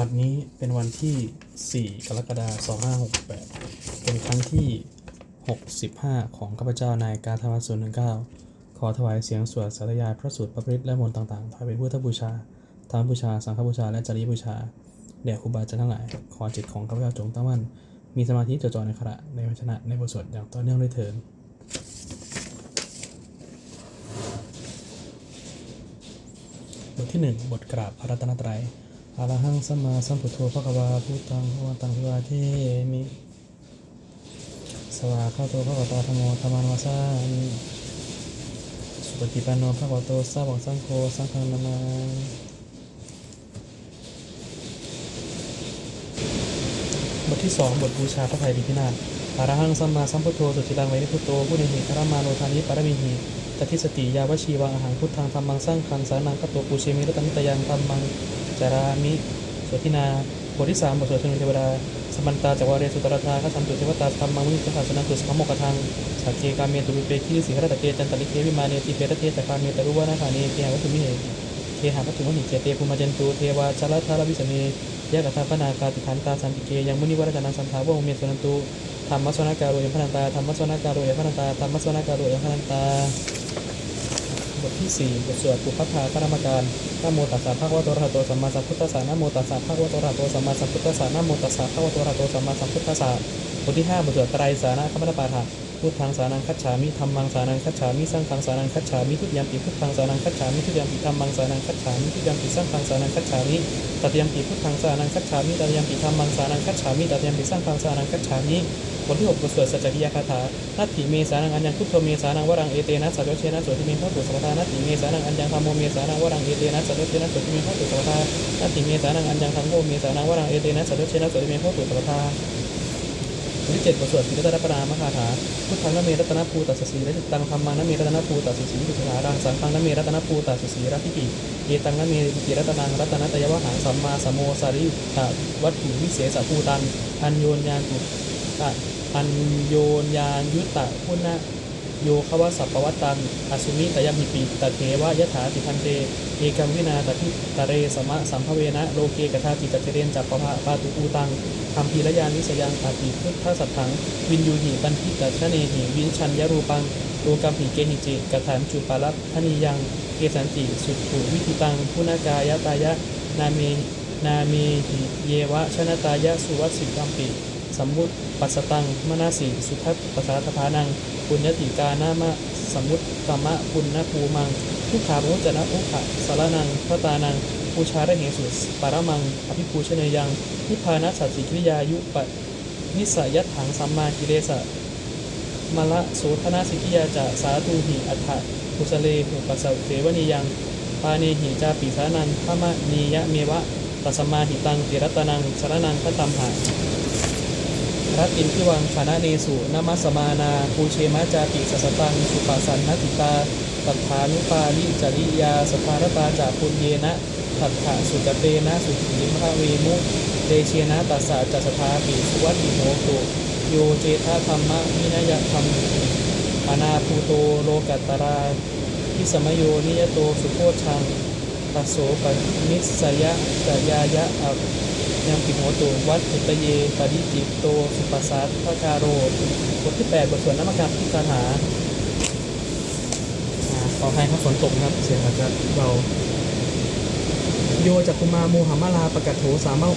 บัดนี้เป็นวันที่ 4 กรกฎาคม 2568 เป็นครั้งที่ 65 ของข้าพเจ้านายการธรรมส่วน19ขอถวายเสียงสวดสาธยายพระสูตรพระพริและมนต์ต่างๆถวายเป็นพุทธบูชา ธรรมบูชา สังฆบูชา และจริยบูชา แด่ครูบาอาจารย์ทั้งหลาย ขอจิตของข้าพเจ้าจงตั้งมั่น มีสมาธิจดจ่อในขณะในวจนะ ในบทสวดอย่างต่อเนื่องด้วยเถิดบทที่หนึ่งบทกราบพระรัตนตรัย อะระหังสัมมาสัมพุทโธพระกวาพุทธังพระวันตังพิวาเทมิสวาคาโตพระกตาธมโมธรรมังวาสามิสุปฏิปันโนพระกวโตสาวกสังโฆสังฆังนามาบทที่สองบทบูชาพระไตรปิฎกนาถอะระหังสัมมาสัมพุทโธสุติลังไวริพุทโตผู้ในหิพรมาโนทานิปรมิหิตติสติยาวชีวังอาหารพุทธังธรรมังสร้างคังสานังกัตโตปูเชมิรัตนิตยังธรรมัง จารามิโสทินาบทที่สามบทสวดชนเทวดาสมันตาจักวาเรสุตรธาข้าชันตุเทวตาธรรมังมุนิจขัสนันตุสขโมกทังสักเกกาเมตุรุเปคิสิหรตะเกจันตลิเควิมาเนติเปรตเทตะคาเมตรุวานาคาเนเทหวัตุมิเหเทหาวัตุมหิเจเตภูมิจันตุเทวาชลทารวิสเมยะกถาปนาคาติขันตาสันติเกยังมุนิวรจนังสันทาวะเมสุนันตุธรรมสวนาการโยพนันตาธรรมสวนาการโยพนันตาธรรมสวนาการโยพนันตา ทที่ 4 บทสวดปุพพทาคณามการนะโมตัสสะภะคะวะโตอะระหะโตสัมมาสัมพุทธัสสะนะโมตัสสะภะคะวะโตอะระหะโตสัมมาสัมพุทธัสสะนะโมตัสสะภะคะวะโตอะระหะโตสัมมาสัมพุทธัสสะบทที่ 5 บทสวดไตรสาระคัมภปาฐะ พุทธังสานังคัจฉามิธรรมังสานังคัจฉามิสังฆังสานังคัจฉามิทุติยมปิพุทธังสานังคัจฉามิทุติยมปิธรรมังสานังคัจฉามิทุติยมปิสังฆังสานังคัจฉามิตติยมปิพุทธังสานังคัจฉามิตติยมปิธรรมังสานังคัจฉามิตติยมปิสังฆังสานังคัจฉามิบทที่6บทสวดสัจจกิยคาถานัตถิเมสานังอัญญังพุทโธเมสานังวรังเอเตนะสัจจเชนะโสติเมพระตุสัพทานัตถิเมสานังอัญญังธรรมโมเมสานังวรังเอเตนะสัจจเชนะโสติเมพระตุสัพทานัตถิเมสานังอัญญังธรรมโมเมสานังวรังเอเตนะสัจจเชนะโสติเมพระตุสัพพทา บทที่7บทสวดสีรัตนปรามคาถาพุทธังนเมรัตนภูตัสสีและจิตังธรรมังนเมรัตนภูตัสสีสุสารังสังฆังนเมรัตนภูตัสสีรัติกิเอตังนเมติรัตนังรัตนตยวหังสัมมาสัมโมสาริตวัตถุวิเศษภูตังอัญโยนยานตุตะอันโยนยานยุตตะพุนะ โยคาวสัพปวัตตังอสุมิตยมิปีตเทวายถาติพันเตเอกัมวินาตทิตเรสมะสัมภเวนะโลเกกทาติตเทเรนจัปปะภะปาตุปูตังคำพีระยานิสยังอาติพุทธสัทถัง วินยูหิปันทิตะชะเนหิวินชัญยรูปังโลกัมหิเกหิจิกถานจุปาลัพทนิยังเกสันติสุขุวิธิตังพุนากายตายะนาเมนาเมหิเยวะชนะตายะสุวัสสิกัมปิ สมมุติปัสตังมนาสีสุทัศปัสสาทพานังปุญญติกานามะสมมุติกรรมะปุณณภูมัง ทุกขาพุจนะอุขะสารนังพระตานังปูชาระเหสุปารมัง อภิปูชเนยัง นิพานัสสัจจิกิริยายุปะนิสยัตถังสัมมากิเลสะมละโสธนาสิกิยาจะสาธุหิอัฏฐกุสเลหุปัสสะเสวนียัง ปาเนหิจาปิสานังพมะนียะเมวะตัสมาหิตังติรัตนังสารนังพระตัมหารัตินพิวังชนะเนสุนามัสมานาภูเชมะจาติสัสตัง สุปาสันนติตาตัฏฐานุปาลิจริยาสภารตาจากปุญเยนะตัฏฐะสุจเตนะสุขีมะเวมุเดเชนะตัสสะจัสทาปิสุวัติโมตุโยเจทาธรรมะวินยธรรมอนาภูโตโลกัตตราพิสมโยนิยโตสุโพชังตัสโสปนิสยะจยายะอั ยังปิโหตุวัดอุตเยปริจิตโต สุปัสสัทพระคาโรบทที่8บทสวดนามกรรมที่คาถาอาขอให้ครับฝนตกครับ เสียงอาจจะเบาโยจักคุมาโมหามาลาปะกัตโถสามา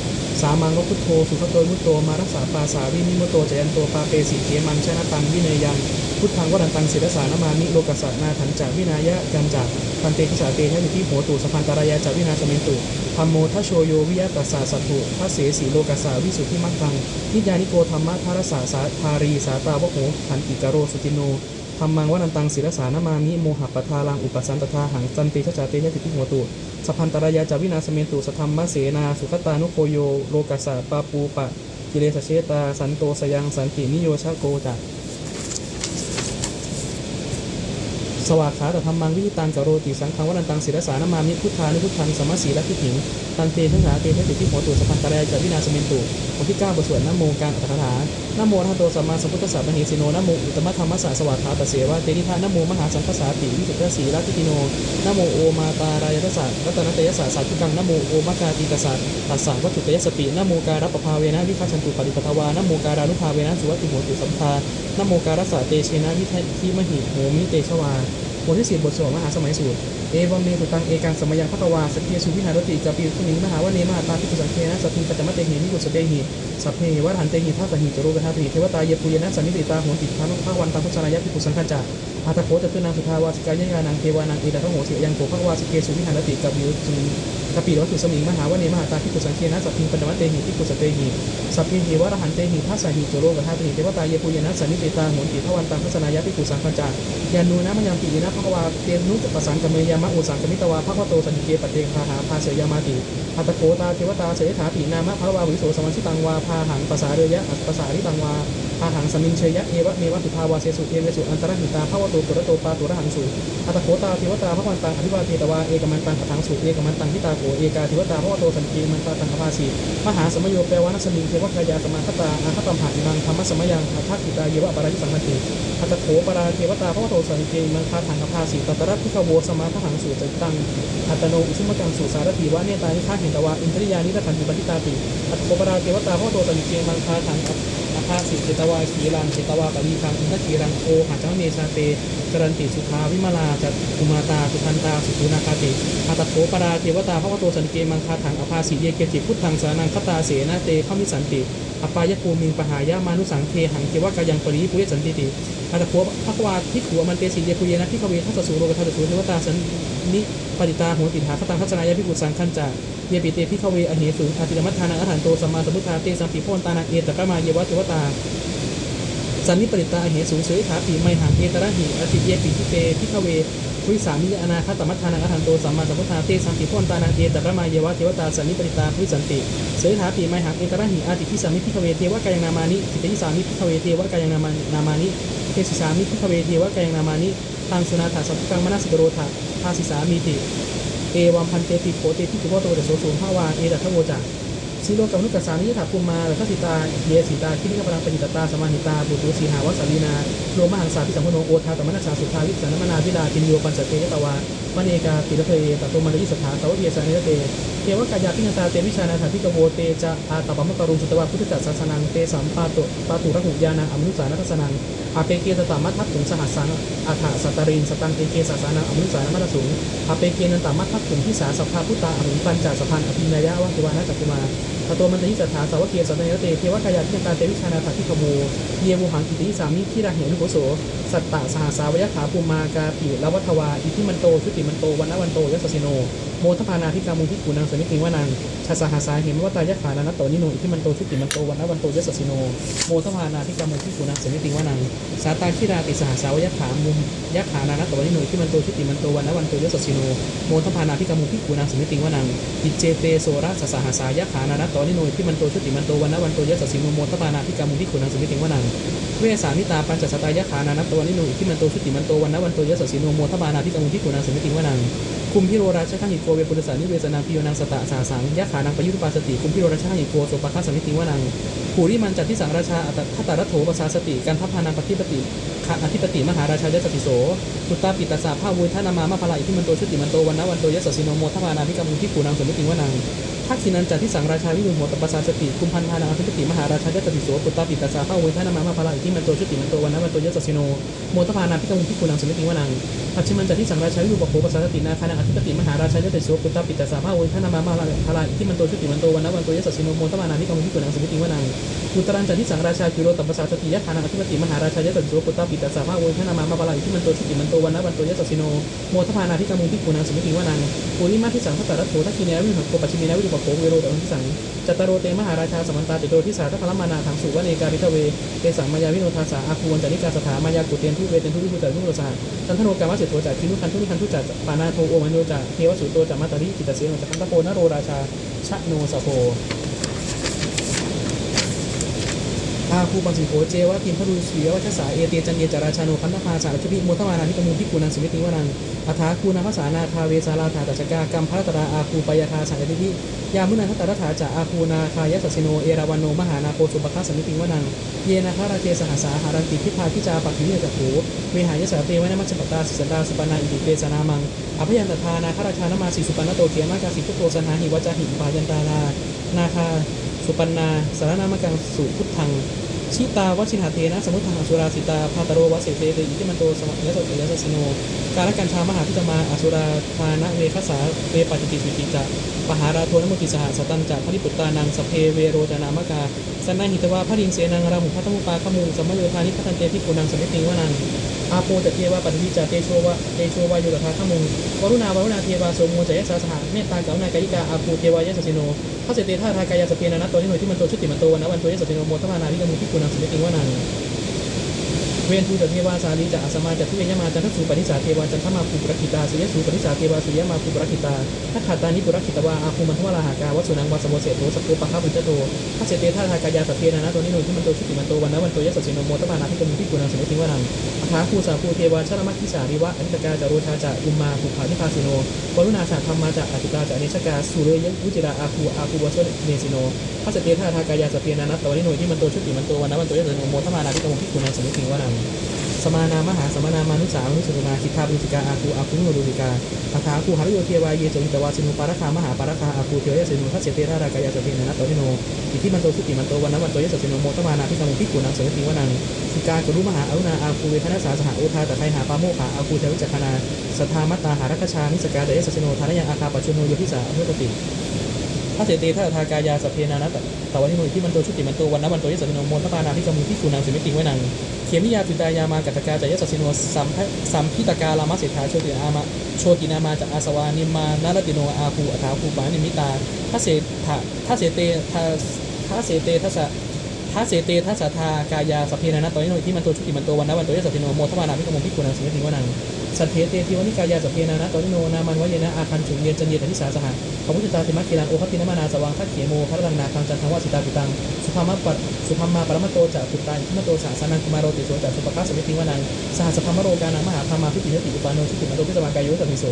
สามังวพุทโธ สุขโตมุตโต มารักษาปาสาวินิมุตโตจยันโตปาเปสีเกมันชนะตังวิเนยัง พุทธังวรันตังศิรสานามามิโลกัสสะนาถันจาวินายะกันจากพันเตทิสาเตทะนิทิโหตุสพันตารายาจาวินาสเมนตุธรรมโมทัชโชโยวิยะตัสสาสัตถุทัสเสสีโลกัสสาวิสุทธิมัคคังนิยานิโกธรรมะทารสาสาทารีสาตาวโหขันติกโรสุติโนธรรมังวนันตังศิรสานามามิโมหะปทาลังอุปสันตทาหังจันติชจาเตยะติทิโหตุสพันตรายาจาวินาสเมนตุสธรรมะเสนาสุขตานุโคโยโลกัสสะปาปูปะกิเลสเชตาสันโตสยังสันตินิโยชาโกจา สวากขาแต่ธรรมังวิหิตังกโรติสังฆังวรันตังศิรสานามามิพุทธานุพุทธังสมมาสีและพิถิง ตันเตทั้งหลายเตเทติที่หัวตุสัพพันตะแรจาวินาสเมนตุบทที่9บทสวดนโมการอัตถกถานะโมทัตโตสัมมาสัมพุทธัสสะมหิสิโนนโมอุตตมะธรรมสสะสวากขาตเสวะเตนิธานโมมหาสังฆสาติวิสุทธสีรัติติโนนโมโอมาตารายทัสสะรัตนตยสสะสัจจุกังนโมโอมากาติตัสสะตัสสะวัตถุตยสตินโมการัปภาเวนะวิคัชันตุปริปทวานโมการานุภาเวนะสุวัติโหตุสัมภานโมการัสสะเตเชนะวิทัทิมหิโหมิเตชวาบทที่สี่บทสวดมหาสมัยสูตรเอวเมตุตังเอกังสมยังพัตวาสตเทสุวิหารติกาปิสุนิมหาวเนมาตาพิกุสังเคนะสตติปัจจมะเตหินิกุสเตหิสัพเพหิวัฏหันเตหิทัสสหิจโรกธาติเทวตาเยปุยนะสันนิติตาโหติพานุภาวันตังพุทธนายะพิกุสังขจาอาตโคจตุนางสุทาวาสิกายญานังเทวานังเอตะโหสิยังโกภควาสิเกสุวิหารติกาปิสุนิงกปิวัตถุสมิงมหาวเนมหาตาพิกุสังเคนะสัพพิปัจจมะเตหิพิกุสเตหิสัพเพหิวัฏหันเตหิทัสสหิจโรกธาติเทวตาเยปุยนะสันนิติตาโหติพาวันตังพุทธนายะพิกุสังขจายานูนะมยังปินะภควาเตนุตปสังกเมยามะอุสังกมิตวาภะวโตสันติเกปเตคาหาพาเสยามาติอัตโคตาเทวตาเสยถาปีนามะพระวาวิโสสมัญชิตังวาพาหังภาษาเรยะอัตภาษาริตังวา พาหังสมินเชยะเอวะเมวะสุทาวาเสสุเอเวสุอันตรหิตาภวโตตุระโตปาตุระหังสุอัตโคตาเทวตาภควันตังอธิวาเทตวาเอกมันตังปทังสุเอกมันตังพิตาโกเอกาเทวตาภวโตสันติมันตาตังอภาสีมหาสมโยแปลว่านัสมิงเทวกายาสมาคตาอาคตัมหาอิมังธรรมสมยังอัฏฐกิตาเยวะปรายิสังคติอัตโขปราเทวตาพระวโตสังเกมังคาถังคภาสีตัตระพิขโวสมาทหังสูจตังอัตโนอุชุมกังสูสารถีวะเนตานิฆาเห็นตวาอินทริยานิรัตันติปฏิตาติอัตโขปราเทวตาพระวโตสังเกมังคาถัง ภาสิเจตวาขีรังเจตวากวีคังอินทขีรังโอหัจังเมชาเตจรันติสุภาวิมาลาจัตุมาตาสุพันตาสุขุนาคาติอัตโขปราเทวตาพระวโตสันเกมังคาถังอภาสีเยเกจิพุทธังสานังคตาเสนาเตข้ามิสันติ อปายภูมิงปหายามานุสังเทหังเทวกายังปริปุเรสันติติอัตโขภควาทิขัวมันเตสีเยคุเยนะพิขเวทัสสุโรกทัสสุเทวตาสันนิปฏิตาหัวติหาคตังทัศนายพิกุสังขันจาเยปิเตพิขเวอเหสุอาติธรรมทานังอรหันโตสัมมาสัมพุทธาเตสัมปิโพนตานังเอตกะมาเยวะเทวตา สันนิปริตาเหสูงเสยถาปีไมหังเอตระหิอติเยปิทิเตพิขเววิสามิยอนาคตมัทธานังอรหันโตสัมมาสัมพุทธาเตสัมปิโพนตานังเอตกะมาเยวะเทวตาสันนิปริตาวิสันติเสยถาปีไมหังเอกระหิอาติพิสามิพิขเวเทวกายังนามานิจิตติสามิพิขเวเทวกายังนามานามานิเทศิสามิพิขเวเทวกายังนามานิทางสุนาถาสัพพังมนัสกโรธาภาสิสามีติเอวัมพันเตติโขเตติจุโวโตเดโสสูงภาวาเอตัทโวจา สีโลกับนุกัสสานิยถาภูมิมาและทัสิตาเยสีตาคิริกปรังปจิตตาสมาหิตาบุตุสีหาวัสสาลีนาโลมหังสาพิสัมพโนโอทาตมนัสสาสุทาวิสานมนาวิลาจินโยปัญจเตยตวา มณีกาติระเพยตโตมรยิสถาสาวเยสานิรเตเทวกายาพิณตาเตวิชานาถาพิกโวเตจะอาตปมกรุงสุตวาพุทธจัสสนังเตสัมปาตุปาตุระหุยานังอมนุสานัทสนังอาเปเกตตามัททักถุงสหัสสังอาถาสตตรินสตังเตเกสสานังอมนุสานัมัตสุงอาเปเกนันตามัททักถุงพิสาสัพพาพุตตาอรุปัญจสะพานอภินายะวะติวานะจักุมาตโตมันตยิสถาสาวเกียสัตยเตเทวกายาพิณตาเตวิชานาถาพิกโวเยวูหังอิติสามิทิราเหนุโกโสสัตตะสหสาวยขาภูมากาปิลวัทวาอิทิมันโตชุติมันโตวันนวันโตยสสิโน โมทพานาพิกามุทิกูนางสมิติวานังชาสหาสาเหมวตายะขานานัตโตนิโนอิทิมันโตชุติมันโตวันนวันโตยสสิโน โมทพานาพิกามุทิกูนางสมิติวานัง สาตาคิราติสหาสาวยะขามุมยะขานานัตโตนิโนอิทิมันโตชุติมันโตวันนวันโตยสสิโน โมทพานาพิกามุทิกูนางสมิติวานังอิเจเตโสระสหาสายะขานานัตโตนิโนอิทิมันโตชุติมันโตวันนวันโตยสสิโน โมทพานาพิกามุทิกูนางสมิติวานังเวสามิตาปัญจสตายะขานานัตโตนิโนอิทิมันโตชุติมันโตวันนวันโตยสสิโน โมทพานาพิกามุทิกูนางสมิติวานัง คุมพิโรราชข้าหิโกเวปุรสานิเวสนาพิโยนังสตะสาสังยะขานังปยุทธปาสติคุมพิโรราชข้าหิโกโสปะคาสมิติวานังภูริมันจัดที่สังราชาอัตทัตารัโถปสาสติการทัพพานังปฏิปติขะอธิปติมหาราชายสติโสตุตตาปิตาสาภาวุฒนามามาภลาอิทิมันโตชุติมันโตวันนวันโตยสสิโนโมทพานาพิกามุทิปูนังสมิติวานัง ทักษินันจัตที่สังราชาวิรุณหัวตปสาสติคุมพันธานาธิปติมหาราชายสติโสปุตตาปิตาสาภาเวุฒนามามาภลาอิทิมันโตชุติมันโตวันนวันโตยสสิโนโมทพานาพิกมุทิปูนังสมิติวนังปัจฉิมันจัดที่สังราชาวิรุปโภปสาสตินาคานังอธิปติมหาราชายะเตโสปุตตาปิตาสาภาเวุฒนามามาพลาอิทิมันโตชุติมันโตวันนวันโตยสสิโนโมทพานาพิกมุทิปูนังสมิติวนังอุตรันจันทิสังราชากิโรตัปปสาสติยะขานังอธิปติมหาราชายะตันโสปุตตาปิตาสาภาโวทนามามาบาลาอิทิมันโตชุติมันโตวันนะวันโตยะสสิโนโมทพานาทิกมุทิกูนังสมิติวนังปุริมาทิสังพัตรัตโถทักขิเนวิหังโกปัจฉิเมนะวิรุปโภเวโรตันทิสังจัตตารโรเตมหาราชาสมันตาติโตทิสาทัพพลมานาทังสุวเนกาพิทเวเตสังมายาวิโนทาสาอาคูวันจานิกาสถามายากุเตียนทุเวเตนทุวิบุจัตุโรสหจันทโนกามะเสโตจักคินุคันทุนิคันทุจักปานาโทโอมันโนจักเทวสุโตจักมัตตาริจิตาเสนจักคันตโพนโรราชาชะโนสโพ อาคูปังสิโขเจวะกินพระดูสีวัชสาเอเตจันเยจาราชาโนคันธพาสารชพิโมทมานานิกมูพิกุนังสมิติวนังอัฐาคูนาภาษานาคาเวสาราธาตัจกากรรมพระตราอาคูปยาธาสังเอติพิยามุนันทตรัฐาจาอาคูนาคายสัสสิโนเอราวันโนมหานาโคสุปคัสสมิติวนังเยนาคาราเทสหสาหารันติพิพาพิจาปักขิเนจักโขเวหายสาเตวนมัจจปตาสิสันดาสุปนาอิติเปสนามังอภยันตทานาคาราชานามาสีสุปนโตเกียมากาสิพุโธสนาหิวจาหิปายันตานานาคาสุปันนาสารนามกังสุพุทธัง ชิตาวชินหาเทนะ สมุทธังอสุราสิตาพาตโรวสเสเตเตอิทิมันโตสมัยสติยสสโน การกันชามหาพิจมาอสุราทานะเวคสาเวปัจจิติสุติจะปหาราโทนมุติสหสตันจะพระิปุตตานังสเพเวโรจนามกาสันนาหิตวาพระดินเสนังราหุพัทมุปาขมูสมมโยธานิพัตันเตพิกุนังสมิติวานัง อาโปจะเทวาปัตติจาเตชัววะเตชัววายุรธาขมุงวรุณาวรุณาเทวาโสมุจยสาสหเมตตากรุณากายิกาอาภูเทวายสสิโนพระเสเตธาทากายาสเปียนานัตโตนิโนที่มันโตชุติมันโตวันนวันโตยสสิโนโมทมานาวิกมุทิคุณังสมิติวานา เวนทูจเทวาสาลีจะอาสมาจะทุเยมาจันทสูปนิสาเทวาจันทมาภูปรคิตาสุยสูปนิสาเทวาสุยมาภูปรคิตาทักขาตานิปุรคิตวาอาภูมันทวาราหากาวัสุนังวัสโมเสโตสกุปะคาบุจโตทัเสเตธาทากายาสเปียนานะตัวนิโนที่มันโตชุติมันโตวันนะวันโตยสสิโนโมตมานาพิกมุพิกุนังสมิติวานังอาคาคูสาภูเทวาชลมัคคิสาริวะอนิจกาจารุชาจะอุมมาภูผานิพาสิโนวรุณาสาธรรมาจะอติตาจะอเนชกาสุเรยวุจิราอาภูอาภูวัสเนสิโนทัเสเตธาทากายาสเปียนานะตัวนิโนที่มันโตชุติมันโตวันนะวันโตยสสิโนโมตมานาพิกมุพิกุนังสมิติวานังสมานามหาสมานามานุสานุสุมาคิทาบุติกาอาคูอาคูโนดูติกาปะทาคูหารโยเทวายเยจวิตวาสินุปาราคามหาปาราคาอาคูเทวยสินุทัสเสเตระรากายาสเปนะนัตโตนิโนอิทิมันโตสุติมันโตวันนวันโตยสสิโนโมตมานาพิกังพิกุนังสมิติวนังสิกากรุมหาอรุณาอาคูเวทนาสาสหโอทาตะไคหาปาโมขาอาคูเทวิจักนาสัทธามัตตาหารักชานิสกาเดยสสิโนทานยังอาคาปัจจุโนโยทิสาอนุตติ พระเสเตทัทากายาสพเพนานัตตวันนิโนที่มันโตชุติมันโตวันนวันโตยสสิโนโมทปานาพิกมุพิกุนังสิมิติวนังเขมิยาปิตายามากัตกาจายสสิโนสัมสัมพิตกาลามาเสถาโชติอามาโชตินามาจากอาสวานิมานารติโนอาภูอัฐาภูปานิมิตาทัสเสทะทัสเสเตทัสทัสเสเตทัสสะทัสเสเตทัสสะทากายาสพเพนานะตอนนี้หน่อที่มันโตชุติมันโตวันนะวันโตยสสิโนโมทวานาพิกมพิกุนังสิงหิวนัง สัทเทเตทิวนิกายาสพเพนานะตอนโนนามันวเยนะอาคันจุเยนจันเยตทิสาสหะพระพุทธเจ้าติมัคคีรังโอคตินมานาสวังทักเขโมพระรังนาคังจันทังวสิตาปิตังสุภามาปัตสุภามาปรมตโตจะปุตตาอิมโตสาสานังกุมารโรติโสจะสุปคัสสมิติวานังสหัสภามโรกานังมหาธรรมาพิติยติอุปาโนชุติมโตพิสมังกายโยสัมิโส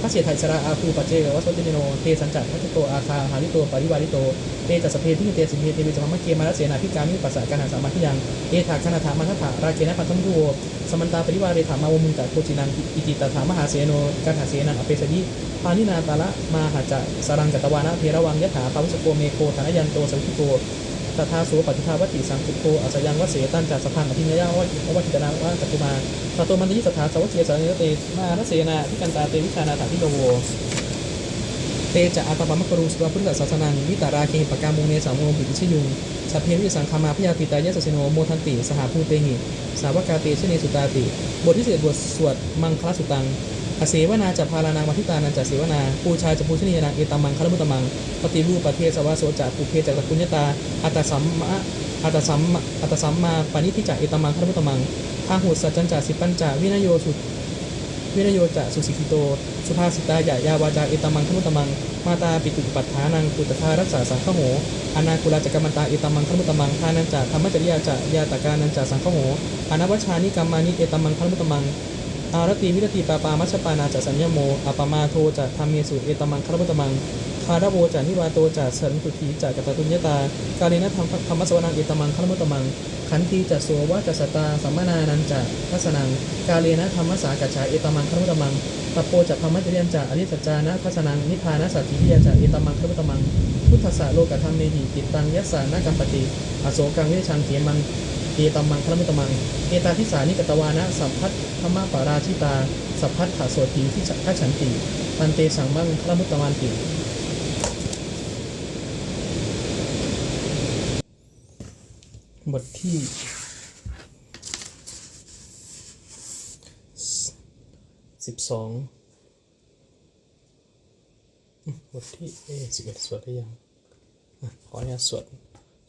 พระเสียไทยสระอาคูปัจเจวัสวัติโนเทสันจัตทัตโตอาคาหาริโตปริวาริโตเตจัสเพทิเตสิเมเตวิจมัมะเกมาลเสนาพิการมิปัสสะการหันสามาทิยังเอถาคณาถามันทถาราเกนะปัทมุโวสมันตาปริวาเรถามาวมุนตะโคจินังอิติตถามหาเสโนการหาเสนังอเปสยิปานินาตาละมาหาจะสรังจัตวานะเทระวังยะถาปาวิสโกเมโคธนยันโตสังคิโกตถาสุปฏิทาวัติสังคุโตอัสยังวเสตันจัสพังอภิญญาวัวัติจนาวะกัตุมาตโตมันติสถาสวัจเจสานิเตมานเสนาพิกันตาเตวิชานาถาพิโตโว เตจะอาตปามะกรุสวาพุทธศาสนังวิตาราเคหิปกามุงเนสามโมปิติชยุงสัพเพวิสังคามาพยาติตายะสสิโนโมทันติ สหภูเตหิ สาวกาเตชเนสุตาติ บทที่เจ็ดบทสวดมังคลสุตังอเสวนาจะพารานังวัทิตานันจะเสวนาปูชาจะปูชนียนังเอตัมมังคารมุตมัง ปฏิรูปประเทศสวาโสจะปุเพจักรคุญญตาอัตสัมมะอัตสัมมะอัตสัมมาปณิทิจะเอตัมมังคารมุตมังพาหุสัจจันจะสิปัญจะวินโยสุ วินโยจะสุสิกิโต สุภาสิตายายาวาจาเอตมังขมุตมัง มาตาปิตุปัฏฐานังปุตตารักษาสังฆโหอนาคุลาจักรมันตาเอตมังขมุตมังทานันจะธรรมจริยาจะยาตการนันจะสังฆโหอนัวชานิกรรมานิเอตมังขมุตมัง อารติวิรติปาปามัชปานาจะสัญญโมอปมาโทจะธรรมเมสุเอตมังขมุตมังาราโวจะนิวาโตจะสันตุทีจะกตตุญญตา กาเลนะธรรมธรรมสวนังเอตมังคารมุตตมัง ขันตีจะโสวะจะสตาสัมมานานันจะทัสนัง กาเลนะธรรมสากัจฉาเอตมังคารมุตตมังตโปจะธรรมจริยันจะอริสัจจานะทัสนังนิพพานะสัจจิวิยาจะเอตมังคารมุตตมัง พุทธสสะโลกธรรมเมหิจิตตังยัสสานะกัมปติอโศกังวิชังเขมังเอตมังคลมุตตมัง เอตาทิสานิกตวานะสัพพัทธรรมปาราชิตา สัพพัทถาโสตีที่ขัฉันติปันเตสังมังคลมุตมันติ บทที่สิบสองบทที่เอสิบเอ็ดสวดได้ยังอขออนุญาตสวด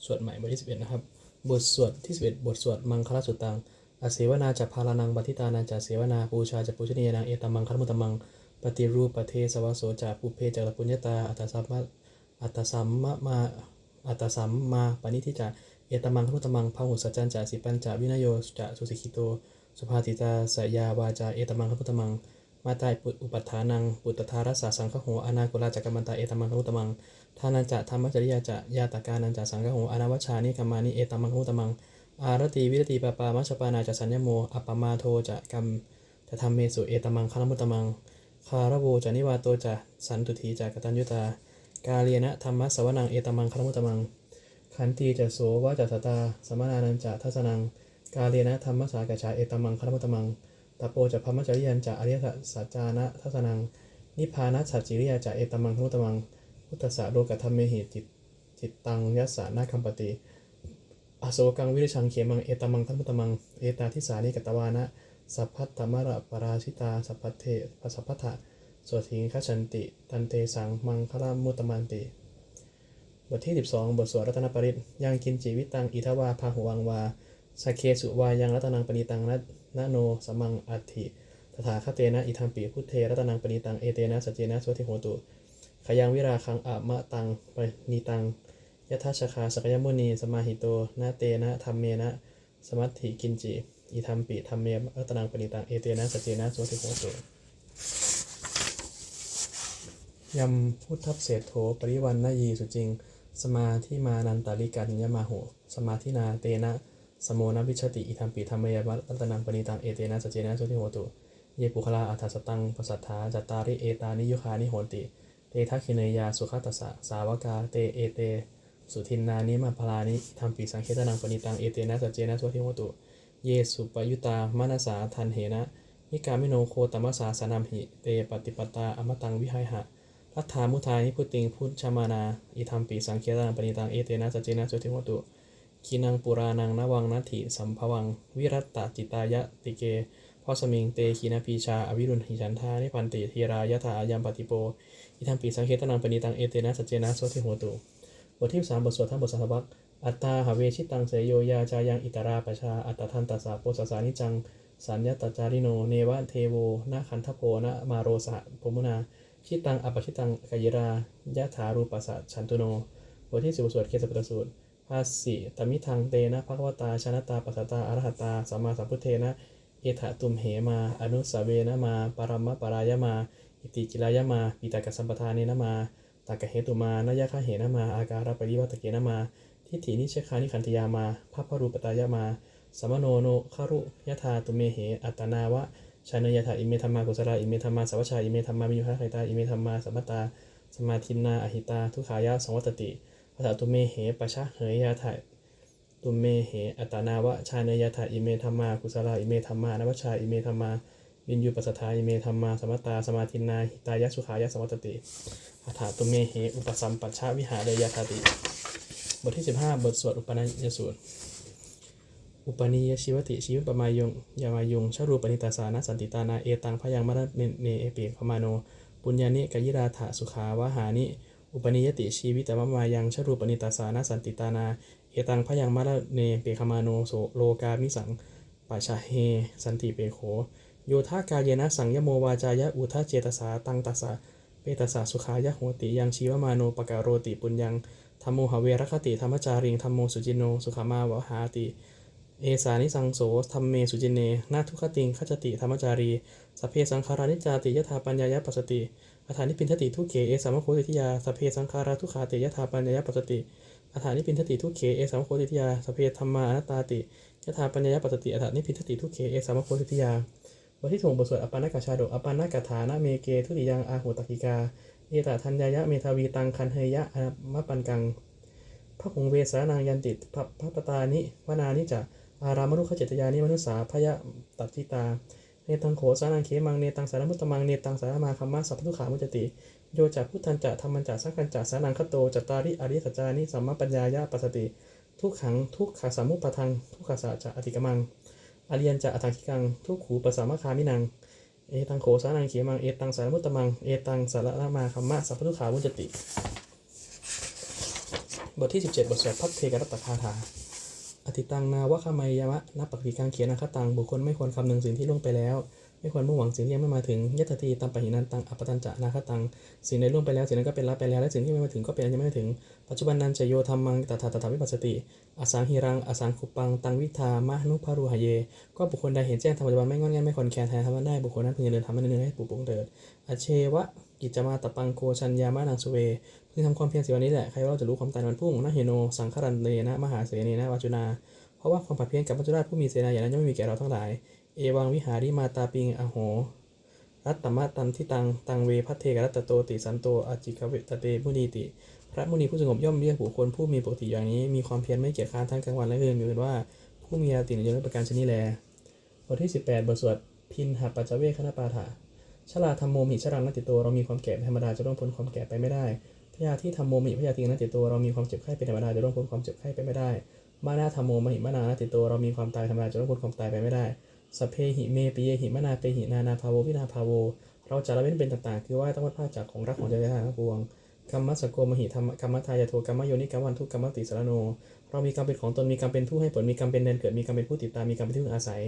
สวดใหม่บทที่11นะครับ บทสวดที่11บทสวดมังคลสุตังอาเสวนาจะพาลานังบัติตานันจะเสวนาปูชาจะปูชนียนังเอตมังคลมุตมัง ปฏิรูปประเทสวสโสจะปุเพจักรปุญญตาอัตสัมมาอัตสัมมามาอัตสัมมาปณิทิจะ เอตมังพุตมังพหุสัจจันจะสิปัญจวินโยจะสุสิกิโต สุภาติตาสยาวาจาเอตมังพุตมัง มาตายปุตอุปัฏฐานัง ปุตตารัสสะสังฆโหอนาคุลาจักรมันตาเอตมังพุตมังทานันจะธรรมจริยาจะยาตกานันจะสังฆโหอนาวัชานิกรรมานิเอตมังพุตมัง อารตีวิรติปปามัชปานาจะสัญญโมอัปปมาโทจะกรรมจะทำเมสุเอตมังคารมุตมัง คาระโวจะนิวาโตจะสันตุถีจะกตัญยุตา กาเลียนะธรรมะสวนังเอตมังคารมุตมัง ขันตีจะโสวะจะสตา สมนานันจะทัสนัง กาเลียนะธรรมสากชาเอตมังคารมุตตมังตะโปจะพรหมจริยันจะอริยสัจจานะทัสนัง นิพานะสัจจิริยาจะเอตมังคารมุตตมัง พุทธะโลกธรรมเมหิจิตจิตตังยัสสานาคัมปติอโศกังวิริชังเขมังเอตมังทัมพุตมัง เอตาทิสานิกตวานะสัพพัตตมระปราชิตาสัพพเทปสัพพัทธะสวดทิงคชันติ ตันเตสังมังคลามุตตมันติ บทที่ 12 บทสวดรัตนปริตยังกินจิวิตังอิทวาพาหุวังวาสกเคสุวายังรัตนังปณิตังนันโนสมังอัติตถาคเตนะอิทัมปิพุทเทรัตนังปณิตังเอเตนะสจเจนะสวติโหตุขยังวิราคังอะมะตังปณิตังยทัชคาสกยมุนีสมาหิโตนาเตนะธรรมเมนะสมัตถิกินจิอิธรรมปิธรรมเมรัตนังปณิตังเอเตนะสจเจนะโสติโหตุยำพุทธัพเศษโถปริวันนายีสุจริง สมาธิมานันตาลิกันยมาโห สมาธินาเตนะ สมโมนวิชติอิธรรมปิธรรมเมรัตนังปณิตังเอเตนะสจเจนะโสติโหตุ เยปุคลาอัฏฐสตังปสัทธาจัตตาริเอตานิยุคานิโหติ เตทัคคิเนยาสุขตัสสะสาวกาเตเอเต สุทินนานิมาพลานิธรรมปีสังเคตนังปณิตังเอเตนะสัจเจนะสวัติโหตุ เยสุปยุตามนาสาทันเหนะนิกามิโนโคตมัสสาสนามหิ เตปฏิปตาอมตังวิหายหะ รัฐามุทานิพุติงพุทธมานา อิธรรมปีสังเคตนังปณิตังเอเตนะสัจเจนะสวัติโหตุคีนังปุรานังนวังนัตถิสัมภวัง วิรัตตจิตายะติเกพ่อสมิงเตคีนาปีชา อวิรุณหิฉันทานิพันติธีรายะถายัมปติโปอิทัมปีสังเคตนังปณิตังเอเตนะสัจเจนะโสติโหตุบทที่สามบทสวดทั้งบทสัทวักอัตตาหาเวชิตังเสยโยยาจายังอิตราปชาอัตทันตัสสะโปสสานิจังสัญญาตจาริโน เนวะเทโวนาคันทโพนะมาโรสะพมุนา ชิตังอปชิตังกายรายะถารูปัสสะฉันตุโนบทที่สิบสวดเคสปตสูตรภาสิตมิทังเตนะภควตาชนะตาปัสสตาอรหัตาสัมมาสัมพุทเทนะ เอถะตุมเหมา อนุสาเวนะมา ปรมะปรายมา อิติจิรายมา ปิตากสัมปทาเนนะมาตากะเหตุมานายะคะเหนะมา อาการปริวัตเกนะมา ทิฏฐินิเชคานิขันธยามาภาพรูปตายามาสัมโนโนคารุยะธาตุเมเห อัตนาวะ ชานยะธาอิเมธรรมากุศลาอิเมธรรมาสัพพชาอิเมธรรมามิยุหะไคตาอิเมธรรมาสัมมตตาสมาทินนาอหิตา ทุขายะสังวัตติภาษาตุเมเหปะชะเหยยะธาตุเมเหอัตตนาวะชานยะธาอิเมธรรมากุศลาอิเมธรรมานวัชชาอิเมธรรมาวินยูปัสสทาอิเมธรรมาสัมมตตาสมาทินนาหิตายะสุขายะสังวัตติอัฏฐาตุเมเหอุปสัมปัชชะวิหารยะธาติ บทที่ 15 บทสวดอุปนัยสูตร อุปนิยชีวติชีวิปมายงยามายุงชรูปนิตาสานะสันติตานาเอตังพยังมรเมเนเอเปขมาโน ปุญญานิกยิราถะสุขาวหานิ อุปนิยติชีวิตมมายังชรูปนิตาสานะสันติตานา เอตังพยังมรเนเปขมาโนโสโลกามิสังปัชชาเฮสันติเปโข โยธากายเยนะสังยโมวาจายะอุทาเจตสาตังตัสสะเปตสาสุขายะโหติยังชีวมาโนปกาโรติปุญญังธรรมโมหเวรคติธรรมจาริงธรรมโมสุจิโนสุขามาวหาติ เอสานิสังโสธรรมเมสุจินเน นาทุคติงขจติธรรมจารีสัพเพสังขารานิจาติยถาปัญญายปัสสติอัฏฐานิพินทติทุเขเอสามโคติทิยาสัพเพสังขาราทุขาติยถาปัญญายปัสสติอัฏฐานิพินทติทุเขเอสามโคติทิยาสัพเพธรรมาอนัตตาติยถาปัญญายปัสสติอัฏฐานิพินทติทุเขเอสามโคติทิยาบทที่ส่งบทสวดอปานากชาดกอปานากาฐานะเมเกทุติยังอาหุตกิกาเอตทัญญายะเมทาวีตังคันเฮยะอมปันกังพระคงเวสานางยันติพระพระปตานิวนานิจะ อารามนุขเจตยานิมนุสาพยะตัตติตา เนตังโขสานังเขมัง เนตังสารมุตตมัง เนตังสารมาคัมมาสัพพทุขามุจติ โยจะพุทธันจะธรรมันจะสังคันจะสานังคโตจตตาริอริยสัจจานิสัมมาปัญญายะปัสสติ ทุกขังทุกขาสามุปทัง ทุกขาสะจะอติกมังอริยันจะอัตังคิกัง ทุกขูปสามคามินัง เอตังโขสานังเขมัง เอตังสารมุตตมัง เอตังสารมาคัมมาสัพพทุขามุจติ บทที่ 17 บทสวดพัทเทกรัตคาถา อติตังนาวะขมายยมะนับปฏิกังเขียนอาคตังบุคคลไม่ควรคำนึงสิ่งที่ล่วงไปแล้ว ไม่ควรมุ่งหวังสิ่งที่ยังไม่มาถึงยัตติตัมปหินันตังอัปตัญจะนาคตังสิ่งใดล่วงไปแล้วสิ่งนั้นก็เป็นลับไปแล้วและสิ่งที่ไม่มาถึงก็เป็นยังไม่ถึง ปัจจุบันนันจะโยธรรมังตถาตถาวิปัสสติอสังหิรังอสังคุปังตังวิธามะนุภารุหเย ก็บุคคลใดเห็นแจ้งธรรมปัจจุบันไม่งอนแงนไม่คอนแคลนแทนทำนั้นได้บุคคลนั้นพึงเดินทำให้เดินให้ปลูกปงเดิดอเชวะ กิจมาตปังโกชัญญามานังสเวพึงทำความเพียรสิวันนี้แหละ ใครว่าเราจะรู้ความตายในวันพุ่งนะเฮโน สังขรันเนนะ มหาเสนีนะวาจุนา เพราะว่าความผัดเพี้ยนกับมัจจุราชผู้มีเสนาอย่างนั้นย่อมไม่มีแก่เราทั้งหลาย เอวังวิหาริมาตาปิงอโห รัตตมะตันทิตัง ตังเวพัทเทกรัตโตติสันโตอจิกเวตเตมุนีติ พระมุนีผู้สงบย่อมเรียกบุคคลผู้มีปกติอย่างนี้ มีความเพียรไม่เกียจคร้านทั้งกลางวันและคืนอยู่ว่า ผู้มีอาตินยนประการชนิดแลบทที่ 18 บทสวดพินหปัจเวคณปาถา ชลาธรรมโมมิชรังนติโตเรามีความแก่เป็นธรรมดาจะร่วงพ้นความแก่ไปไม่ได้พยาที่ธรรมโมมิพยาธินติโตเรามีความเจ็บไข้เป็นธรรมดาจะร่วงพ้นความเจ็บไข้ไปไม่ได้มานาธรรมโมมหิมานานติโตเรามีความตายธรรมดาจะร่วงพ้นความตายไปไม่ได้สเพหิเมปิเยหิมนาเปหินานาภาโววินาภาโว เราจะละเว้นเป็นต่างๆ คือว่าต้องวัดภาคจากของรักของใจทั้งปวงกรรมสกโกมหิธรรมกรรมทายาโทกรรมโยนิกรรมวันทุกกรรมติสารโน เรามีกรรมเป็นของตนมีกรรมเป็นผู้ให้ผลมีกรรมเป็นเดนเกิดมีกรรมเป็นผู้ติดตามมีกรรมเป็นที่พึ่งอาศัย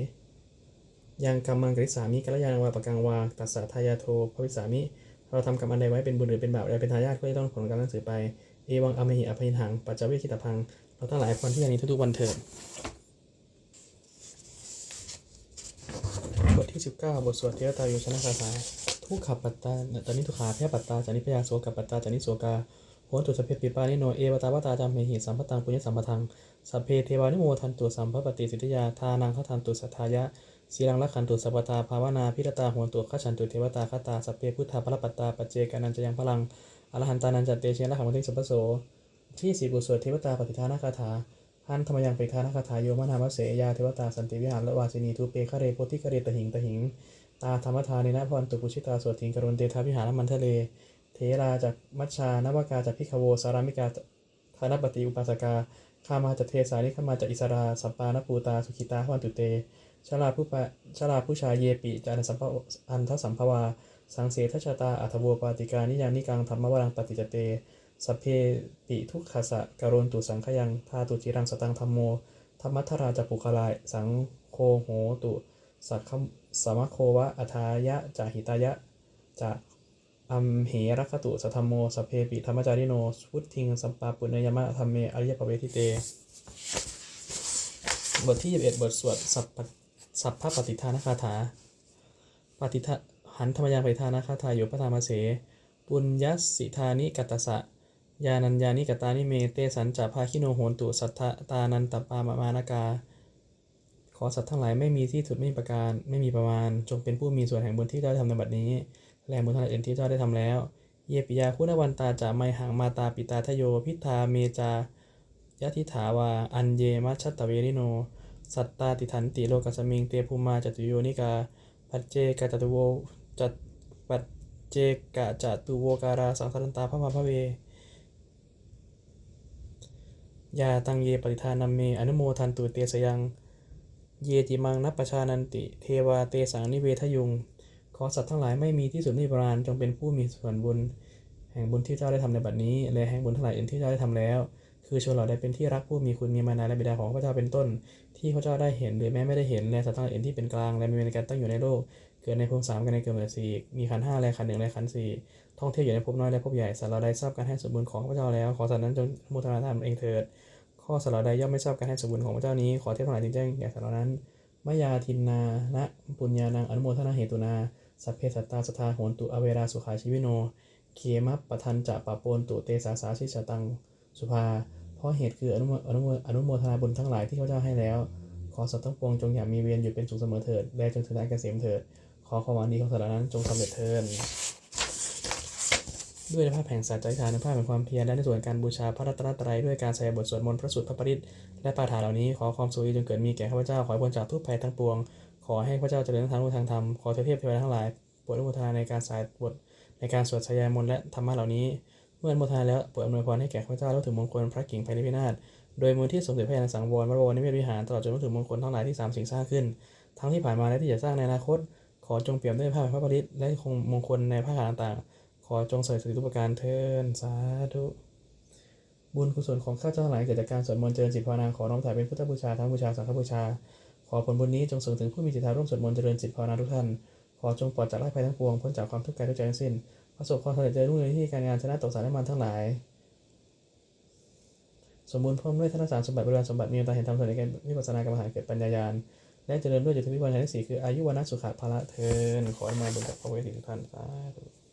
ยังกรรมังกริสามิกัลยาณังวาปกังวาตัสสะทายาโทภวิสามิ เราทำกรรมอันใดไว้เป็นบุญหรือเป็นบาปใดเป็นทายาทก็จะต้องผลกรรมนั้นสืบไป เอวังอเมหิอภัยหัง ปัจจเวคิตพัง เราทั้งหลายควรที่อย่างนี้ทุกๆวันเถิดบทที่ 19 บทสวดเทวตายุชนะคาถาทุกขปัตตาจานิทุขาแพปัตตาจานิพยาโสกับปัตตาจานิโสกาโหนตุสเพปิปานิโนเอวตาวตาจามเมหิสัมปตังปุญญสัมปทังสัพเพเทวานิโมทันตุสัมภปฏิสิทธิยาทานังขทันตุสัทธายะ สีรังลักขันตุสัพพตาภาวนาพิรตาโหนตุขฉันตุเทวตาคตาสัพเพพุทธาพระปัตตาปัจเจกานันจะยังพลังอรหันตานันจัตเตเชนะขังวันติสัพพโสที่สี่บทสวดเทวตาปฏิทานาคาถาหันธรรมยังเปทานาคาถาโยมนามเสยาเทวตาสันติวิหารละวาสินีทุเปคะเรโพธิคะเรตหิงตหิง ตาธรรมทาเนนะพรตุกุชิตาสวดถิงกรุณเตทาวิหารมันทะเล เทราจากมัชชานวากาจากพิคโวสารามิกาธานปฏิอุปาสกาข้ามาจากเทสานิข้ามาจากอิสราสัปปานปูตาสุขิตาวันตุเต ชลาผู้ปชลาผู้ชายเยปิจานสัมภอันทสัมภวา สังเสทชาตาอัทโวปาติกานิยานิกังธรรมวรังปฏิจเตสเพปิทุกขสะกรนตุสังขยังทาตุจิรังสตังธรรมโมธรรมัทราจปุคลาย สังโคโหตุ สักขมสมโควะอัทายะจาหิตายะจะอัมเหรัคตุสัทธมโมสเพปิธรรมจาริโนพุทธิงสัมปาปุณยมะธรรมเมอริยปเวทิเต บทที่ 21 บทสวดสัพพ สัพพปฏิทานคาถา ปฏิทหันธรรมยังปฏิทานคาถาอยู่พระธรรมเสปุญญสิธานิกัตตสะยานัญญานิกตานิเมเตสันจะภาคิโนโหนตุสัทธตานันตปามามานากา ขอสัตว์ทั้งหลายไม่มีที่สุดไม่มีประการไม่มีประมาณ จงเป็นผู้มีส่วนแห่งบุญที่เจ้าได้ทำในบัดนี้ และบุญทั้งหลายอื่นที่เจ้าได้ทำแล้ว เยปิยาคุณวันตาจะไมหังมาตาปิตาทโยพิธาเมจายะทิถาวาอันเยมัชตตเวริโน สัตตาติทันติโลกัสมิงเตภูมาจตุโยนิกาปัจเจกจตุโวจัตปัจเจกจตุโวการาสังสารันตาพระมาพระเวยาตังเยปฏิทานัมเมอนุโมทันตุเตสยัง เยติมังนัปปชานันติ เทวาเตสังนิเวทยุง ขอสัตว์ทั้งหลายไม่มีที่สุดนิพพานจงเป็นผู้มีส่วนบุญ แห่งบุญที่เจ้าได้ทำในบัดนี้ และแห่งบุญทั้งหลายอื่นที่เจ้าได้ทำแล้ว คือชนเหล่าใดเป็นที่รักผู้มีคุณมีมานาและบิดาของพระเจ้าเป็นต้น ที่พระเจ้าได้เห็นหรือแม้ไม่ได้เห็นและสัตว์ทั้งหลายอื่นที่เป็นกลางและมีในการตั้งอยู่ในโลก เกิดในภพสามกันในเกิดเหมือนสี่มีขันห้าและขันหนึ่งและขันสี่ท่องเที่ยวอยู่ในภพน้อยและภพใหญ่สัตว์เราได้ทราบการให้สมบูรณ์ของพระเจ้าแล้วขอสัตว์นั้นจงอนุทนาทานเองเถิดข้อสลาใดย่อมไม่ทราบการให้สมบูรณ์ของพระเจ้านี้ขอเทพทั้งหลายจงแจ้งแก่สัตว์เหล่านั้นมยาทินนานะปุญญานังอนุโมทนาเหตุนาสัพเพสัตตาสทาโหนตุอเวราสุขาชีวิโนเคมัปปทันจะปะปนตุเตสาสาชิชตัง สุภา เพราะเหตุคืออนุโมอนุโมอนุโมทนาบุญทั้งหลายที่พระเจ้าให้แล้ว ขอสัตว์ทั้งปวงจงอย่ามีเวียนอยู่เป็นสุขเสมอเถิดและจงถึงทางเกษมเถิด ขอความหวังดีของสัตว์เหล่านั้นจงสำเร็จเถิดด้วยภาพแห่งสัจจะอธิษฐานในภาพแห่งความเพียรและในส่วนการบูชาพระรัตนตรัยด้วยการแสดงบทสวดมนต์พระสุตรพระปริตและปาฐานเหล่านี้ขอความสุขจงเกิดมีแก่ข้าพเจ้าขอให้พ้นจากทุกภัยทั้งปวง ขอให้พระเจ้าเจริญทางรู้ทางธรรมขอเทพเทวดาทั้งหลายโปรดอนุโมทนาในการสายบทในการสวดชายามนและธรรมะเหล่านี้ มื่ออนุโมทนาแล้วโปรดอำนวยพรให้แก่ข้าพเจ้าแล้วถึงมงคลพระกิ่งไพรพินาศโดยมือที่สมเด็จพระยาณสังวรวรวรนิเวศวิหารตลอดจนถึงมงคลทั้งหลายที่สามสิ่งสร้างขึ้น ทั้งที่ผ่านมาและที่จะสร้างในอนาคต ขอจงเปี่ยมด้วยพระพระปริตและคงมงคลในพระคาต่างๆ ขอจงใส่สติทุกประการเทินสาธุบุญกุศลของข้าเจ้าทั้งหลายเกิดจากการสวดมนต์เจริญจิตภาวนาขอน้อมถ่ายเป็นพุทธบูชาทั้งบูชาสังฆบูชา ขอผลบุญนี้จงส่งถึงผู้มีจิตทาร่วมสวดมนต์เจริญจิตภาวนาทุกท่านขอจงปลอดจากไร้ภัยทั้งปวงพ้นจากความทุกข์กายทุกใจทั้งสิ้น ประสบความสำเร็จเจริญรุ่งเรืองในที่การงานชนะตกสารน้ำมันทั้งหลาย สมบูรณ์พร้อมด้วยธนสารสมบัติบริวารสมบัติมีตาเห็นธรรมส่วนในการวิปัสสนากรรมฐานเกิดปัญญายาณและเจริญด้วยจิตวิปัญญาทั้งสี่คืออายุวันะสุขะพละเทินขอให้มาบุญกับพระเวทีทุกท่านสาธุ